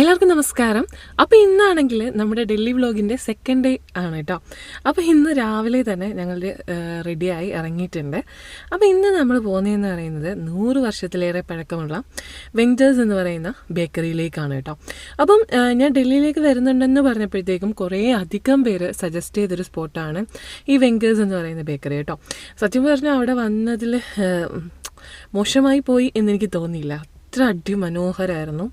എല്ലാവർക്കും നമസ്കാരം. അപ്പോൾ ഇന്നാണെങ്കിൽ നമ്മുടെ ഡൽഹി വ്ലോഗിന്റെ സെക്കൻഡ് ഡേ ആണ് കേട്ടോ അപ്പോൾ ഇന്ന് രാവിലെ തന്നെ ഞങ്ങൾ റെഡിയായി ഇറങ്ങിയിട്ടുണ്ട്. അപ്പോൾ ഇന്ന് നമ്മൾ പോകുന്നതെന്ന് പറയുന്നത് നൂറ് വർഷത്തിലേറെ പഴക്കമുള്ള വെങ്ടേഴ്സ് എന്ന് പറയുന്ന ബേക്കറിയിലേക്കാണ് കേട്ടോ അപ്പം ഞാൻ ഡൽഹിയിലേക്ക് വരുന്നുണ്ടെന്ന് പറഞ്ഞപ്പോഴത്തേക്കും കുറേ അധികം പേര് സജസ്റ്റ് ചെയ്തൊരു സ്പോട്ടാണ് ഈ വെങ്കേഴ്സ് എന്ന് പറയുന്ന ബേക്കറി കേട്ടോ സത്യം പറഞ്ഞാൽ അവിടെ വന്നതിൽ മോശമായി പോയി എന്നെനിക്ക് തോന്നിയില്ല. അത്ര അടിമനോഹരായിരുന്നു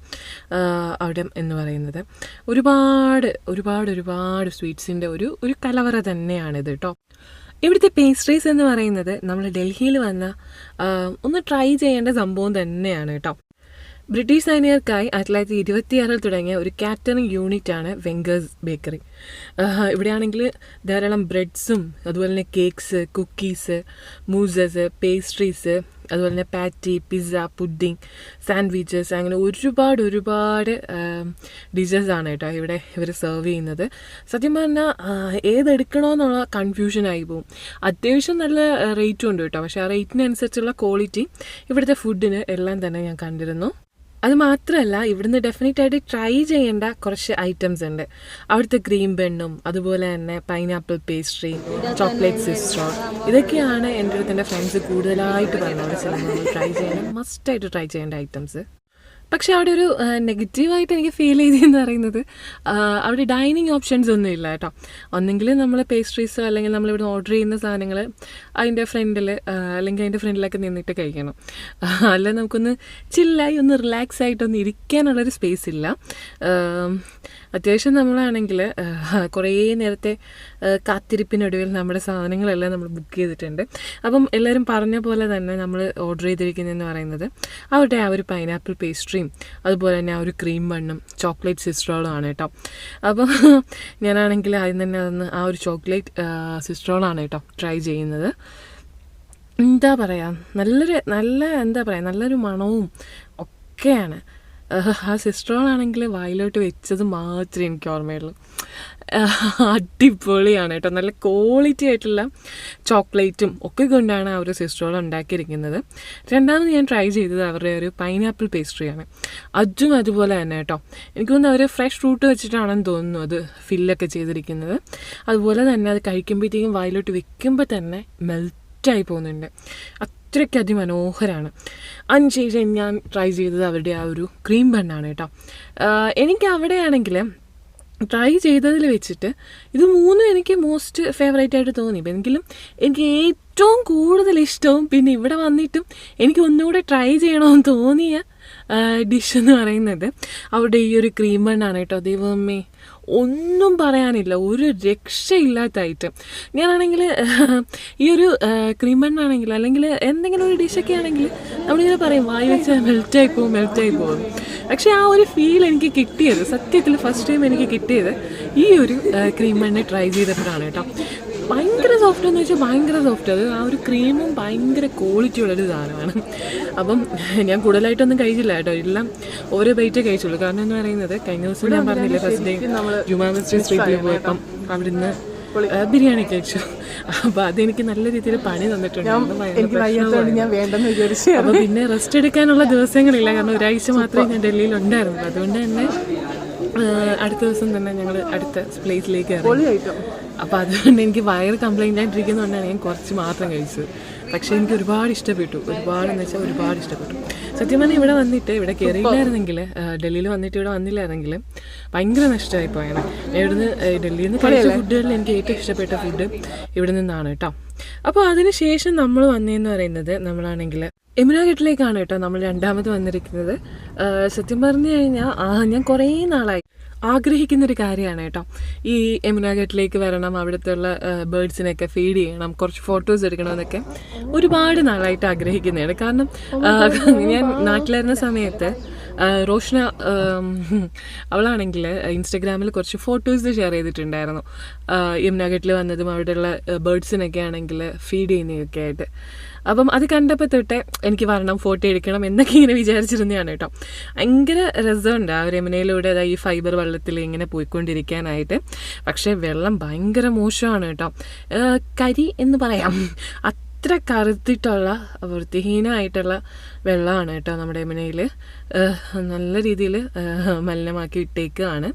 അവിടെ എന്ന് പറയുന്നത്. ഒരുപാട് ഒരുപാട് ഒരുപാട് സ്വീറ്റ്സിന്റെ ഒരു ഒരു കലവറ തന്നെയാണിത് കേട്ടോ ഇവിടുത്തെ പേസ്ട്രീസ് എന്ന് പറയുന്നത് നമ്മൾ ഡൽഹിയിൽ വന്ന ഒന്ന് ട്രൈ ചെയ്യേണ്ട സംഭവം തന്നെയാണ് കേട്ടോ ബ്രിട്ടീഷ് സൈനികർക്കായി ആയിരത്തി തൊള്ളായിരത്തി ഇരുപത്തിയാറിൽ തുടങ്ങിയ ഒരു കാറ്ററിംഗ് യൂണിറ്റ് ആണ് വെങ്കേഴ്സ് ബേക്കറി ഇവിടെയാണെങ്കിൽ ധാരാളം ബ്രെഡ്സും അതുപോലെ തന്നെ കേക്ക്സ് കുക്കീസ് മൂസസ് പേസ്ട്രീസ് അതുപോലെ തന്നെ പാറ്റി പിസ്സ പുഡിങ് സാൻഡ്വിച്ചസ് അങ്ങനെ ഒരുപാട് ഒരുപാട് ഡിഷസ് ആണ് കേട്ടോ ഇവിടെ ഇവർ സെർവ് ചെയ്യുന്നത്. സത്യം പറഞ്ഞാൽ ഏതെടുക്കണമെന്നുള്ള കൺഫ്യൂഷനായി പോകും അത്യാവശ്യം നല്ല റേറ്റും ഉണ്ട് കേട്ടോ. പക്ഷേ ആ റേറ്റിനനുസരിച്ചുള്ള ക്വാളിറ്റി ഇവിടുത്തെ ഫുഡിന് എല്ലാം തന്നെ ഞാൻ കണ്ടിരുന്നു. അത് മാത്രമല്ല ഇവിടുന്ന് ഡെഫിനറ്റ് ആയിട്ട് ട്രൈ ചെയ്യേണ്ട കുറച്ച് ഐറ്റംസ് ഉണ്ട്. അവിടുത്തെ ക്രീം ബണ്ണും അതുപോലെ തന്നെ പൈനാപ്പിൾ പേസ്ട്രി ചോക്ലേറ്റ് സിസ്ട്രോ ഇതൊക്കെയാണ് എന്റെ അടുത്ത് എന്റെ ഫ്രണ്ട്സ് കൂടുതലായിട്ട് പറഞ്ഞത് അവിടെ ചില ട്രൈ ചെയ്യണം. മസ്റ്റായിട്ട് ട്രൈ ചെയ്യേണ്ട ഐറ്റംസ് പക്ഷെ അവിടെ ഒരു നെഗറ്റീവായിട്ട് എനിക്ക് ഫീൽ ചെയ്തതെന്ന് പറയുന്നത് അവിടെ ഡൈനിങ് ഓപ്ഷൻസ് ഒന്നും ഇല്ല കേട്ടോ. ഒന്നെങ്കിൽ നമ്മൾ പേസ്ട്രീസ് അല്ലെങ്കിൽ നമ്മളിവിടെ ഓർഡർ ചെയ്യുന്ന സാധനങ്ങൾ അതിന്റെ ഫ്രണ്ടിൽ അല്ലെങ്കിൽ അതിന്റെ ഫ്രണ്ടിലൊക്കെ നിന്നിട്ട് കഴിക്കണം. അല്ല നമുക്കൊന്ന് ചില്ലായി ഒന്ന് റിലാക്സ് ആയിട്ടൊന്ന് ഇരിക്കാനുള്ളൊരു സ്പേസ് ഇല്ല. അത്യാവശ്യം നമ്മളാണെങ്കിൽ കുറേ നേരത്തെ കാത്തിരിപ്പിനൊടുവിൽ നമ്മുടെ സാധനങ്ങളെല്ലാം നമ്മൾ ബുക്ക് ചെയ്തിട്ടുണ്ട്. അപ്പം എല്ലാവരും പറഞ്ഞ പോലെ തന്നെ നമ്മൾ ഓർഡർ ചെയ്തിരിക്കുന്നതെന്ന് പറയുന്നത് അവരുടെ ആ ഒരു പൈനാപ്പിൾ പേസ്ട്രിയും അതുപോലെ തന്നെ ആ ഒരു ക്രീം ബണ്ണും ചോക്ലേറ്റ് സിസ്റ്ററോളാണ് കേട്ടോ. അപ്പോൾ ഞാനാണെങ്കിൽ ആദ്യം തന്നെ അതൊന്ന് ആ ഒരു ചോക്ലേറ്റ് സിസ്റ്ററോളാണ് കേട്ടോ ട്രൈ ചെയ്യുന്നത്. എന്താ പറയുക നല്ലൊരു നല്ല എന്താ പറയുക നല്ലൊരു മണവും ഒക്കെയാണ്. ആ സിസ്റ്ററോളാണെങ്കിൽ വായിലോട്ട് വെച്ചത് മാത്രമേ എനിക്ക് ഓർമ്മയുള്ളൂ. അടിപൊളിയാണ് കേട്ടോ. നല്ല ക്വാളിറ്റി ആയിട്ടുള്ള ചോക്ലേറ്റും ഒക്കെ കൊണ്ടാണ് ആ ഒരു സിസ്റ്ററോൾ ഉണ്ടാക്കിയിരിക്കുന്നത്. രണ്ടാമത് ഞാൻ ട്രൈ ചെയ്തത് അവരുടെ ഒരു പൈനാപ്പിൾ പേസ്ട്രിയാണ് അജും അതുപോലെ തന്നെ കേട്ടോ. എനിക്ക് തോന്നുന്നു അവർ ഫ്രഷ് ഫ്രൂട്ട് വെച്ചിട്ടാണെന്ന് തോന്നുന്നു അത് ഫില്ലൊക്കെ ചെയ്തിരിക്കുന്നത്. അതുപോലെ തന്നെ അത് കഴിക്കുമ്പോഴത്തേക്കും വായിലോട്ട് വെക്കുമ്പോൾ തന്നെ മെൽറ്റായി പോകുന്നുണ്ട്. അത്രയ്ക്ക് അതിമനോഹരമാണ് അതിനുശേഷം ഞാൻ ട്രൈ ചെയ്തത് അവരുടെ ആ ഒരു ക്രീം ബണ്ണാണ് കേട്ടോ. എനിക്ക് അവിടെയാണെങ്കിൽ ട്രൈ ചെയ്തതിൽ വെച്ചിട്ട് ഇത് മൂന്നും എനിക്ക് മോസ്റ്റ് ഫേവറേറ്റ് ആയിട്ട് തോന്നി. എങ്കിലും എനിക്ക് ഏറ്റവും കൂടുതൽ ഇഷ്ടവും പിന്നെ ഇവിടെ വന്നിട്ടും എനിക്ക് ഒന്നുകൂടെ ട്രൈ ചെയ്യണമെന്ന് തോന്നിയ ഡിഷ് എന്ന് പറയുന്നത്. അവിടെ ഈ ഒരു ക്രീം ബണ്ണാണ് കേട്ടോ. ദൈവമേ ഒന്നും പറയാനില്ല. ഒരു രക്ഷയില്ലാത്ത ഐറ്റം ഞാനാണെങ്കിൽ ഈ ഒരു ക്രീം ബണ്ണാണെങ്കിൽ അല്ലെങ്കിൽ എന്തെങ്കിലും ഒരു ഡിഷൊക്കെ ആണെങ്കിൽ നമ്മളിങ്ങനെ പറയും വായി വെച്ചാൽ മെൽറ്റായി പോകും മെൽറ്റായി പോകും. പക്ഷേ ആ ഒരു ഫീൽ എനിക്ക് കിട്ടിയത് സത്യത്തിൽ ഫസ്റ്റ് ടൈം എനിക്ക് കിട്ടിയത് ഈ ഒരു ക്രീം ബണ്ണ് ട്രൈ ചെയ്തപ്പോഴാണ് കേട്ടോ. ഭയങ്കര സോഫ്റ്റ് എന്ന് വെച്ചാൽ ഭയങ്കര സോഫ്റ്റ് അത് ആ ഒരു ക്രീമും ഭയങ്കര ക്വാളിറ്റി ഉള്ളൊരു സാധനമാണ്. അപ്പം ഞാൻ കൂടുതലായിട്ടൊന്നും കഴിച്ചില്ല കേട്ടോ. എല്ലാം ഓരോ ബൈറ്റേ കഴിച്ചുള്ളൂ. കാരണം എന്ന് പറയുന്നത് കഴിഞ്ഞ ദിവസം ഞാൻ പറഞ്ഞില്ലേ ഫസ്റ്റ് ഡേ ജുമാ മസ്ജിദ് സ്ട്രീറ്റിൽ പോയപ്പം അവിടുന്ന് ബിരിയാണി കഴിച്ചു. അപ്പൊ അതെനിക്ക് നല്ല രീതിയിൽ പണി തന്നിട്ടുണ്ട്. അപ്പൊ പിന്നെ റെസ്റ്റ് എടുക്കാനുള്ള ദിവസങ്ങളില്ല. കാരണം ഒരാഴ്ച മാത്രമേ ഞാൻ ഡൽഹിയിൽ ഉണ്ടായിരുന്നുള്ളൂ. അതുകൊണ്ട് തന്നെ അടുത്ത ദിവസം തന്നെ ഞങ്ങൾ അടുത്ത പ്ലേസിലേക്ക് ഇറങ്ങി. അപ്പോൾ അതുകൊണ്ട് എനിക്ക് വയറ് കംപ്ലൈന്റ് ആയിട്ടിരിക്കുന്നതുകൊണ്ടാണ് ഞാൻ കുറച്ച് മാത്രം കഴിച്ചത്. പക്ഷേ എനിക്ക് ഒരുപാട് ഇഷ്ടപ്പെട്ടു. ഒരുപാട് എന്ന് വെച്ചാൽ ഒരുപാട് ഇഷ്ടപ്പെട്ടു. സത്യം പറഞ്ഞാൽ ഇവിടെ വന്നിട്ട് ഇവിടെ കയറിയില്ലായിരുന്നെങ്കിൽ ഡൽഹിയിൽ വന്നിട്ട് ഇവിടെ വന്നില്ലായിരുന്നെങ്കിൽ ഭയങ്കര നഷ്ടമായി പോയാണ്. ഇവിടുന്ന് ഡൽഹിയിൽ നിന്ന് കഴിച്ച ഫുഡുകളിൽ എനിക്ക് ഏറ്റവും ഇഷ്ടപ്പെട്ട ഫുഡ് ഇവിടെ നിന്നാണ് കേട്ടോ അപ്പോൾ അതിനുശേഷം നമ്മൾ വന്നതെന്ന് പറയുന്നത് നമ്മളാണെങ്കിൽ യമുന ഗേറ്റിലേക്കാണ് കേട്ടോ നമ്മൾ രണ്ടാമത് വന്നിരിക്കുന്നത്. സത്യം പറഞ്ഞു കഴിഞ്ഞാൽ ആ, ഞാൻ കുറേ നാളായി. ആഗ്രഹിക്കുന്ന ഒരു കാര്യമാണ് കേട്ടോ. ഈ യമുന വരണം അവിടുത്തെ ഉള്ള ബേർഡ്സിനെയൊക്കെ ഫീഡ് ചെയ്യണം കുറച്ച് ഫോട്ടോസ് എടുക്കണം എന്നൊക്കെ ഒരുപാട് നാളായിട്ട് ആഗ്രഹിക്കുന്നതാണ്. കാരണം ഞാൻ നാട്ടിലായിരുന്ന സമയത്ത് റോഷന അവളാണെങ്കിൽ ഇൻസ്റ്റഗ്രാമിൽ കുറച്ച് ഫോട്ടോസ് ഷെയർ ചെയ്തിട്ടുണ്ടായിരുന്നു. യമുന വന്നതും അവിടെയുള്ള ബേർഡ്സിനൊക്കെ ആണെങ്കിൽ ഫീഡ് ചെയ്യുന്നതൊക്കെ ആയിട്ട്. അപ്പം അത് കണ്ടപ്പോൾ തൊട്ടേ എനിക്ക് വരണം ഫോട്ടോ എടുക്കണം എന്നൊക്കെ ഇങ്ങനെ വിചാരിച്ചിരുന്നതാണ് കേട്ടോ. ഭയങ്കര രസമുണ്ട് ആ യമുനയിലൂടെ ദാ ഈ ഫൈബർ വെള്ളത്തിൽ ഇങ്ങനെ പോയിക്കൊണ്ടിരിക്കാനായിട്ട്. പക്ഷേ വെള്ളം ഭയങ്കര മോശമാണ് കേട്ടോ. കരി എന്ന് പറയാം. അത്ര കറുത്തിട്ടുള്ള വൃത്തിഹീനമായിട്ടുള്ള വെള്ളമാണ് കേട്ടോ നമ്മുടെ യമുനയിൽ നല്ല രീതിയിൽ മലിനമാക്കി ഇട്ടേക്കുകയാണ്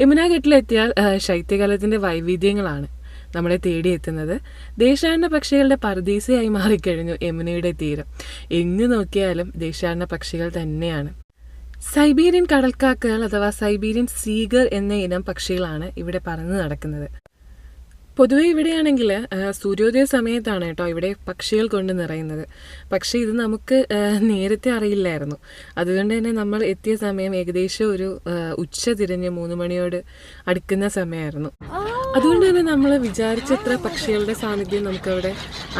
യമുന ഘട്ടിലെത്തിയാൽ ശൈത്യകാലത്തിന്റെ വൈവിധ്യങ്ങളാണ്. നമ്മളെ തേടിയെത്തുന്നത്. ദേശാടന പക്ഷികളുടെ പർദീസയായി മാറിക്കഴിഞ്ഞു യമുനയുടെ തീരം. എങ്ങു നോക്കിയാലും ദേശാടന പക്ഷികൾ തന്നെയാണ്. സൈബീരിയൻ കടൽക്കാക്കകൾ അഥവാ സൈബീരിയൻ സീഗർ എന്ന ഇനം പക്ഷികളാണ് ഇവിടെ പറന്നു നടക്കുന്നത്. പൊതുവെ ഇവിടെയാണെങ്കിൽ സൂര്യോദയ സമയത്താണ് കേട്ടോ ഇവിടെ പക്ഷികൾ കൊണ്ട് നിറയുന്നത്. പക്ഷെ ഇത് നമുക്ക് നേരത്തെ അറിയില്ലായിരുന്നു. അതുകൊണ്ട് തന്നെ നമ്മൾ എത്തിയ സമയം ഏകദേശം ഒരു ഉച്ച തിരിഞ്ഞ് മൂന്ന് മണിയോട് അടുക്കുന്ന സമയമായിരുന്നു. അതുകൊണ്ട് തന്നെ നമ്മൾ വിചാരിച്ചത്ര പക്ഷികളുടെ സാന്നിധ്യം നമുക്കവിടെ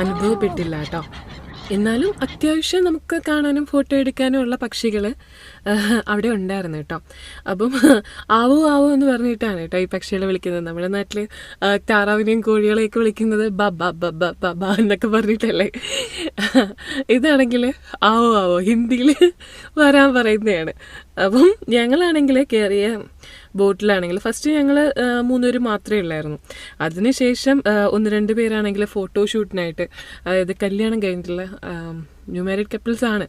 അനുഭവപ്പെട്ടില്ല കേട്ടോ. എന്നാലും അത്യാവശ്യം നമുക്ക് കാണാനും ഫോട്ടോ എടുക്കാനും ഉള്ള പക്ഷികൾ അവിടെ ഉണ്ടായിരുന്നു കേട്ടോ. അപ്പം ആവോ ആവോ എന്ന് പറഞ്ഞിട്ടാണ് കേട്ടോ ഈ പക്ഷികളെ വിളിക്കുന്നത്. നമ്മുടെ നാട്ടിൽ താറാവിനെയും കോഴികളെയൊക്കെ വിളിക്കുന്നത് ബ ബ ബ ബ ബ ബ എന്നൊക്കെ പറഞ്ഞിട്ടല്ലേ? ഇതാണെങ്കിൽ ആവോ ആവോ ഹിന്ദിയിൽ വരാൻ പറയുന്നതാണ്. അപ്പം ഞങ്ങളാണെങ്കിൽ കയറിയ ബോട്ടിലാണെങ്കിൽ ഫസ്റ്റ് ഞങ്ങൾ മൂന്നുപേര് മാത്രമേ ഉള്ളായിരുന്നു. അതിനുശേഷം ഒന്ന് രണ്ട് പേരാണെങ്കിൽ ഫോട്ടോഷൂട്ടിനായിട്ട് അതായത് കല്യാണം കഴിഞ്ഞിട്ടുള്ള ന്യൂ കപ്പിൾസ് ആണ്.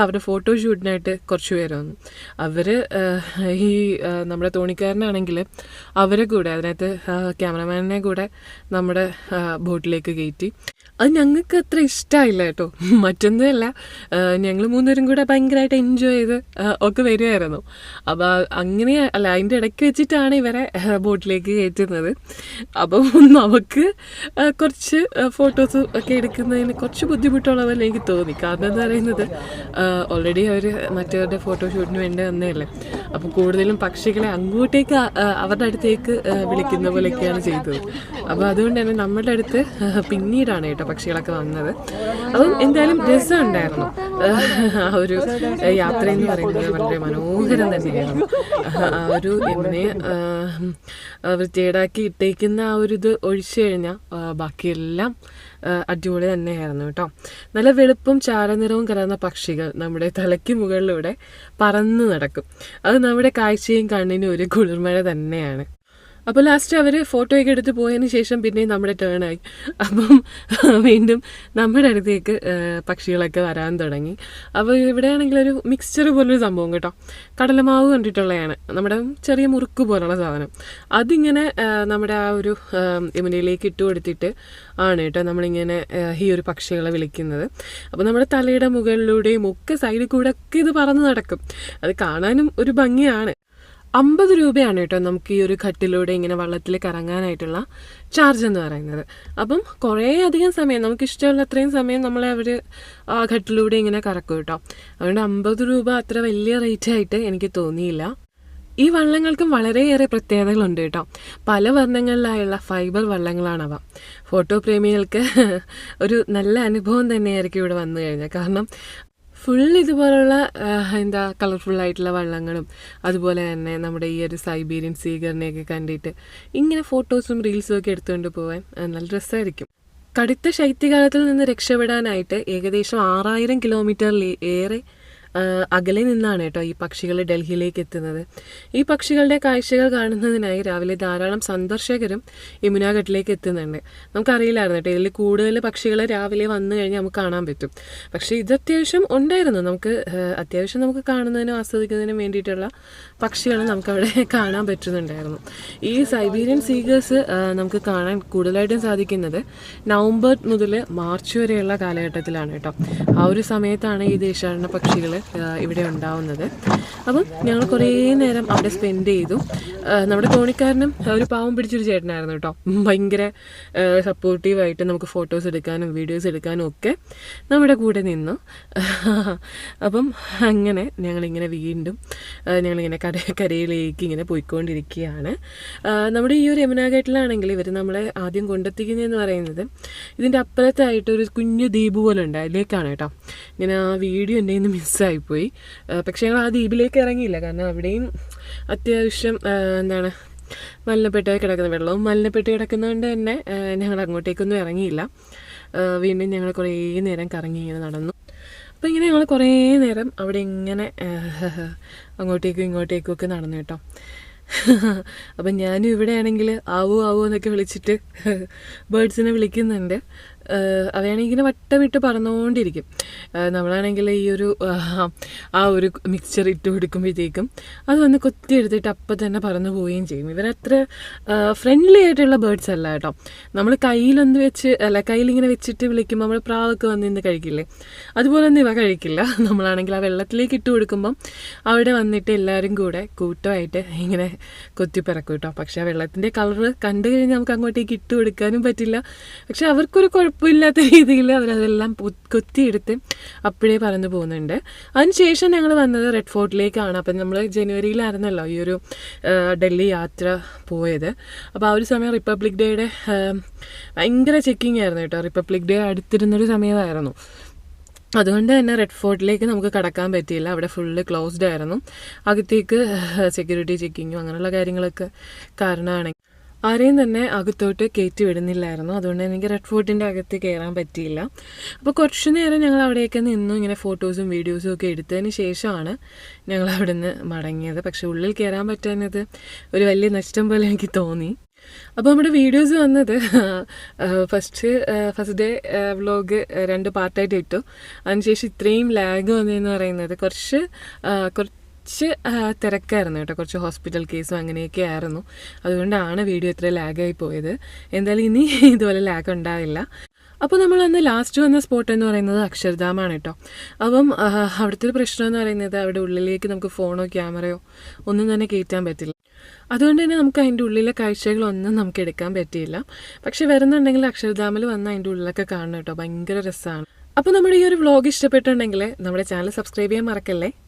അവരുടെ ഫോട്ടോ ഷൂട്ടിനായിട്ട് കുറച്ച് പേര് വന്നു. അവർ ഈ നമ്മുടെ തോണിക്കാരനാണെങ്കിൽ അവരെ കൂടെ അതിനകത്ത് ക്യാമറമാനെ കൂടെ നമ്മുടെ ബോട്ടിലേക്ക് കയറ്റി. അത് ഞങ്ങൾക്ക് അത്ര ഇഷ്ടമായില്ല കേട്ടോ. മറ്റൊന്നുമല്ല ഞങ്ങൾ മൂന്നുപേരും കൂടെ ഭയങ്കരമായിട്ട് എൻജോയ് ചെയ്ത് ഒക്കെ വരുമായിരുന്നു അപ്പോൾ അങ്ങനെ അല്ല അതിന്റെ ഇടയ്ക്ക് വെച്ചിട്ടാണ് ഇവരെ ബോട്ടിലേക്ക് കയറ്റുന്നത്. അപ്പം നമുക്ക് കുറച്ച് ഫോട്ടോസ് ഒക്കെ എടുക്കുന്നതിന് കുറച്ച് ബുദ്ധിമുട്ടുള്ള പോലെ എനിക്ക് തോന്നി കാരണം എന്ന് പറയുന്നത് ഓൾറെഡി അവർ മറ്റവരുടെ ഫോട്ടോഷൂട്ടിന് വേണ്ടി വന്നതല്ലേ? അപ്പോൾ കൂടുതലും പക്ഷികളെ അങ്ങോട്ടേക്ക് അവരുടെ അടുത്തേക്ക് വിളിക്കുന്ന പോലെയൊക്കെയാണ് ചെയ്തത്. അപ്പോൾ അതുകൊണ്ട് തന്നെ നമ്മുടെ അടുത്ത് പിന്നീടാണ് കേട്ടോ പക്ഷികളൊക്കെ വന്നത്. അപ്പം എന്തായാലും രസമുണ്ടായിരുന്നു ആ ഒരു യാത്ര എന്ന് പറയുന്നത് വളരെ മനോഹരം തന്നെയായിരുന്നു ആ ഒരു എന്നെ വൃത്തികേടാക്കി ഇട്ടേക്കുന്ന ആ ഒരു ഇത് ഒഴിച്ചു കഴിഞ്ഞാൽ ബാക്കിയെല്ലാം അടിപൊളി തന്നെയായിരുന്നു കേട്ടോ. നല്ല വെളുപ്പും ചാരനിറവും കലർന്ന പക്ഷികൾ നമ്മുടെ തലയ്ക്ക് മുകളിലൂടെ പറന്നു നടക്കും. അത് നമ്മുടെ കാഴ്ചയും കണ്ണിനും ഒരു കുളിർമഴ തന്നെയാണ്. അപ്പോൾ ലാസ്റ്റ് അവർ ഫോട്ടോയൊക്കെ എടുത്ത് പോയതിന് ശേഷം പിന്നെ നമ്മുടെ ടേൺ ആയി. അപ്പം വീണ്ടും നമ്മുടെ അടുത്തേക്ക് പക്ഷികളൊക്കെ വരാൻ തുടങ്ങി. അപ്പോൾ ഇവിടെയാണെങ്കിൽ ഒരു മിക്സ്ചർ പോലൊരു സംഭവം കേട്ടോ. കടലമാവ് കണ്ടിട്ടുള്ളതാണ്. നമ്മുടെ ചെറിയ മുറുക്ക് പോലുള്ള സാധനം. അതിങ്ങനെ നമ്മുടെ ആ ഒരു യമുനയിലേക്ക് ഇട്ട് കൊടുത്തിട്ട് ആണ് കേട്ടോ നമ്മളിങ്ങനെ ഈ ഒരു പക്ഷികളെ വിളിക്കുന്നത്. അപ്പോൾ നമ്മുടെ തലയുടെ മുകളിലൂടെയും ഒക്കെ സൈഡിൽ കൂടെ ഒക്കെ ഇത് പറന്ന് നടക്കും. അത് കാണാനും ഒരു ഭംഗിയാണ്. അമ്പത് രൂപയാണ് കേട്ടോ നമുക്ക് ഈ ഒരു ഘട്ടിലൂടെ ഇങ്ങനെ വള്ളത്തിൽ കറങ്ങാനായിട്ടുള്ള ചാർജ് എന്ന് പറയുന്നത്. അപ്പം കുറേ അധികം സമയം നമുക്ക് ഇഷ്ടമുള്ള അത്രയും സമയം നമ്മളെ അവർ ആ ഘട്ടിലൂടെ ഇങ്ങനെ കറക്കും കേട്ടോ. അതുകൊണ്ട് അമ്പത് രൂപ അത്ര വലിയ റേറ്റ് ആയിട്ട് എനിക്ക് തോന്നിയില്ല. ഈ വള്ളങ്ങൾക്കും വളരെയേറെ പ്രത്യേകതകളുണ്ട് കേട്ടോ. പല വർണങ്ങളിലായുള്ള ഫൈബർ വള്ളങ്ങളാണവ. ഫോട്ടോ പ്രേമികൾക്ക് ഒരു നല്ല അനുഭവം തന്നെയായിരിക്കും ഇവിടെ വന്നു കഴിഞ്ഞാൽ കാരണം ഫുൾ ഇതുപോലുള്ള എന്താ കളർഫുൾ ആയിട്ടുള്ള വള്ളങ്ങളും അതുപോലെ തന്നെ നമ്മുടെ ഈ ഒരു സൈബീരിയൻ സീഗറിനെയൊക്കെ കണ്ടിട്ട് ഇങ്ങനെ ഫോട്ടോസും റീൽസും ഒക്കെ എടുത്തുകൊണ്ട് പോകാൻ നല്ല രസമായിരിക്കും. കടുത്ത ശൈത്യകാലത്തിൽ നിന്ന് രക്ഷപ്പെടാനായിട്ട് ഏകദേശം ആറായിരം കിലോമീറ്ററിൽ ഏറെ അകലെ നിന്നാണ് കേട്ടോ ഈ പക്ഷികൾ ഡൽഹിയിലേക്ക് എത്തുന്നത്. ഈ പക്ഷികളുടെ കാഴ്ചകൾ കാണുന്നതിനായി രാവിലെ ധാരാളം സന്ദർശകരും യമുനാഘട്ടിലേക്ക് എത്തുന്നുണ്ട്. നമുക്കറിയില്ലായിരുന്നു കേട്ടോ ഇതിൽ കൂടുതൽ പക്ഷികൾ രാവിലെ വന്നു കഴിഞ്ഞാൽ നമുക്ക് കാണാൻ പറ്റും. പക്ഷേ ഇത് അത്യാവശ്യം ഉണ്ടായിരുന്നു. നമുക്ക് അത്യാവശ്യം നമുക്ക് കാണുന്നതിനും ആസ്വദിക്കുന്നതിനും വേണ്ടിയിട്ടുള്ള പക്ഷികൾ നമുക്കവിടെ കാണാൻ പറ്റുന്നുണ്ടായിരുന്നു. ഈ സൈബീരിയൻ സീഗേഴ്സ് നമുക്ക് കാണാൻ കൂടുതലായിട്ടും സാധിക്കുന്നത് നവംബർ മുതൽ മാർച്ച് വരെയുള്ള കാലഘട്ടത്തിലാണ് കേട്ടോ. ആ ഒരു സമയത്താണ് ഈ ദേശാടന പക്ഷികൾ ഇവിടെ ഉണ്ടാവുന്നത്. അപ്പം ഞങ്ങൾ കുറേ നേരം അവിടെ സ്പെൻഡ് ചെയ്തു. നമ്മുടെ തോണിക്കാരനും ഒരു പാവം പിടിച്ചൊരു ചേട്ടനായിരുന്നു കേട്ടോ. ഭയങ്കര സപ്പോർട്ടീവായിട്ട് നമുക്ക് ഫോട്ടോസ് എടുക്കാനും വീഡിയോസ് എടുക്കാനും ഒക്കെ നമ്മുടെ കൂടെ നിന്നു. അപ്പം അങ്ങനെ ഞങ്ങളിങ്ങനെ വീണ്ടും ഞങ്ങളിങ്ങനെ കര കരയിലേക്ക് ഇങ്ങനെ പോയിക്കൊണ്ടിരിക്കുകയാണ്. നമ്മുടെ ഈ ഒരു യമുനാഘട്ടിലാണെങ്കിൽ ഇവർ നമ്മളെ ആദ്യം കൊണ്ടെത്തിക്കുന്നതെന്ന് പറയുന്നത് ഇതിന്റെ അപ്പുറത്തായിട്ട് ഒരു കുഞ്ഞു ദ്വീപ് പോലെ ഉണ്ട്. അതിലേക്കാണ് കേട്ടോ. ഇങ്ങനെ ആ വീഡിയോ എന്റെ നിന്ന് മിസ്സായിപ്പോയി പക്ഷേ ഞങ്ങൾ ആ ദ്വീപിലേക്ക് ഇറങ്ങിയില്ല. കാരണം അവിടെയും അത്യാവശ്യം എന്താണ് മലിനപ്പെട്ട് കിടക്കുന്ന വെള്ളവും മലിനപ്പെട്ട് കിടക്കുന്നതുകൊണ്ട് തന്നെ ഞങ്ങൾ അങ്ങോട്ടേക്കൊന്നും ഇറങ്ങിയില്ല. വീണ്ടും ഞങ്ങൾ കുറേ നേരം കറങ്ങി ഇങ്ങനെ നടന്നു. അപ്പോൾ ഇങ്ങനെ ഞങ്ങൾ കുറേ നേരം അവിടെ ഇങ്ങനെ അങ്ങോട്ടേക്കും ഇങ്ങോട്ടേക്കും ഒക്കെ നടന്നു കേട്ടോ. അപ്പം ഞാനും ഇവിടെയാണെങ്കിൽ ആവൂ ആവൂ എന്നൊക്കെ വിളിച്ചിട്ട് ബേഡ്സിനെ വിളിക്കുന്നുണ്ട്. അവയാണെങ്കിൽ ഇങ്ങനെ വട്ടമിട്ട് പറന്നുകൊണ്ടിരിക്കും. നമ്മളാണെങ്കിൽ ഈ ഒരു ആ, ഒരു മിക്സ്ചർ ഇട്ട് കൊടുക്കുമ്പോഴത്തേക്കും അത് വന്ന് കൊത്തി എടുത്തിട്ട് അപ്പം തന്നെ പറന്നു പോവുകയും ചെയ്യും. ഇവരത്ര ഫ്രണ്ട്ലി ആയിട്ടുള്ള ബേർഡ്സ് അല്ല കേട്ടോ. നമ്മൾ കയ്യിലൊന്ന് വെച്ച് അല്ല കയ്യിലിങ്ങനെ വെച്ചിട്ട് വിളിക്കുമ്പോൾ നമ്മൾ പ്രാവൊക്കെ വന്ന് നിന്ന് കഴിക്കില്ലേ? അതുപോലെ ഒന്നും ഇവ കഴിക്കില്ല. നമ്മളാണെങ്കിൽ ആ വെള്ളത്തിലേക്ക് ഇട്ട് കൊടുക്കുമ്പം അവിടെ വന്നിട്ട് എല്ലാവരും കൂടെ കൂട്ടമായിട്ട് ഇങ്ങനെ കൊത്തിപ്പിറക്കും കേട്ടോ. പക്ഷേ ആ വെള്ളത്തിന്റെ കളറ് കണ്ടു കഴിഞ്ഞാൽ നമുക്ക് അങ്ങോട്ടേക്ക് ഇട്ട് കൊടുക്കാനും പറ്റില്ല. പക്ഷെ അവർക്കൊരു കുഴപ്പമില്ലാത്ത രീതിയിൽ അവരതെല്ലാം കൊത്തിയെടുത്ത് അപ്പോഴേ പറന്നു പോകുന്നുണ്ട്. അതിനുശേഷം ഞങ്ങൾ വന്നത് റെഡ് ഫോർട്ടിലേക്കാണ്. അപ്പം നമ്മൾ ജനുവരിയിലായിരുന്നല്ലോ ഈ ഒരു ഡൽഹി യാത്ര പോയത്. അപ്പോൾ ആ ഒരു സമയം റിപ്പബ്ലിക് ഡേയുടെ ഭയങ്കര ചെക്കിംഗ് ആയിരുന്നു കേട്ടോ. റിപ്പബ്ലിക് ഡേ അടുത്തിരുന്നൊരു സമയമായിരുന്നു. അതുകൊണ്ട് തന്നെ റെഡ് ഫോർട്ടിലേക്ക് നമുക്ക് കടക്കാൻ പറ്റിയില്ല. അവിടെ ഫുള്ള് ക്ലോസ്ഡ് ആയിരുന്നു. അകത്തേക്ക് സെക്യൂരിറ്റി ചെക്കിങ്ങും അങ്ങനെയുള്ള കാര്യങ്ങളൊക്കെ കാരണമാണ് ആരെയും തന്നെ അകത്തോട്ട് കയറ്റി വിടുന്നില്ലായിരുന്നു. അതുകൊണ്ട് എനിക്ക് റെഡ് ഫോർട്ടിന്റെ അകത്ത് കയറാൻ പറ്റിയില്ല. അപ്പോൾ കുറച്ചു നേരം ഞങ്ങൾ അവിടെയൊക്കെ നിന്നു. ഇങ്ങനെ ഫോട്ടോസും വീഡിയോസും ഒക്കെ എടുത്തതിന് ശേഷമാണ് ഞങ്ങൾ അവിടെ നിന്ന് മടങ്ങിയത്. പക്ഷെ ഉള്ളിൽ കയറാൻ പറ്റാഞ്ഞത് ഒരു വലിയ നഷ്ടം പോലെ എനിക്ക് തോന്നി. അപ്പോൾ നമ്മുടെ വീഡിയോസ് വന്നത് ഫസ്റ്റ് ഫസ്റ്റ് ഡേ വ്ലോഗ് രണ്ട് പാർട്ടായിട്ട് ഇട്ടു. അതിനുശേഷം ഇത്രയും ലാഗ് വന്നതെന്ന് പറയുന്നത് കുറച്ച് ആ, കുറച്ച് തിരക്കായിരുന്നു കേട്ടോ. കുറച്ച് ഹോസ്പിറ്റൽ കേസും അങ്ങനെയൊക്കെ ആയിരുന്നു. അതുകൊണ്ടാണ് വീഡിയോ ഇത്ര ലാഗായി പോയത്. എന്തായാലും ഇനി ഇതുപോലെ ലാഗ് ഉണ്ടാവില്ല. അപ്പോൾ നമ്മൾ അന്ന് ലാസ്റ്റ് വന്ന സ്പോട്ട് എന്ന് പറയുന്നത് അക്ഷർധാമാണ് കേട്ടോ. അപ്പം അവിടുത്തെ ഒരു പ്രശ്നം എന്ന് പറയുന്നത് അവിടെ ഉള്ളിലേക്ക് നമുക്ക് ഫോണോ ക്യാമറയോ ഒന്നും തന്നെ കയറ്റാൻ പറ്റില്ല. അതുകൊണ്ട് തന്നെ നമുക്ക് അതിന്റെ ഉള്ളിലെ കാഴ്ചകളൊന്നും നമുക്ക് എടുക്കാൻ പറ്റിയില്ല. പക്ഷെ വരുന്നുണ്ടെങ്കിൽ അക്ഷരധാമിൽ വന്ന് അതിന്റെ ഉള്ളിലൊക്കെ കാണണം കേട്ടോ. ഭയങ്കര രസമാണ്. അപ്പോൾ നമ്മുടെ ഈ ഒരു വ്ളോഗ് ഇഷ്ടപ്പെട്ടുണ്ടെങ്കിൽ നമ്മുടെ ചാനൽ സബ്സ്ക്രൈബ് ചെയ്യാൻ മറക്കല്ലേ?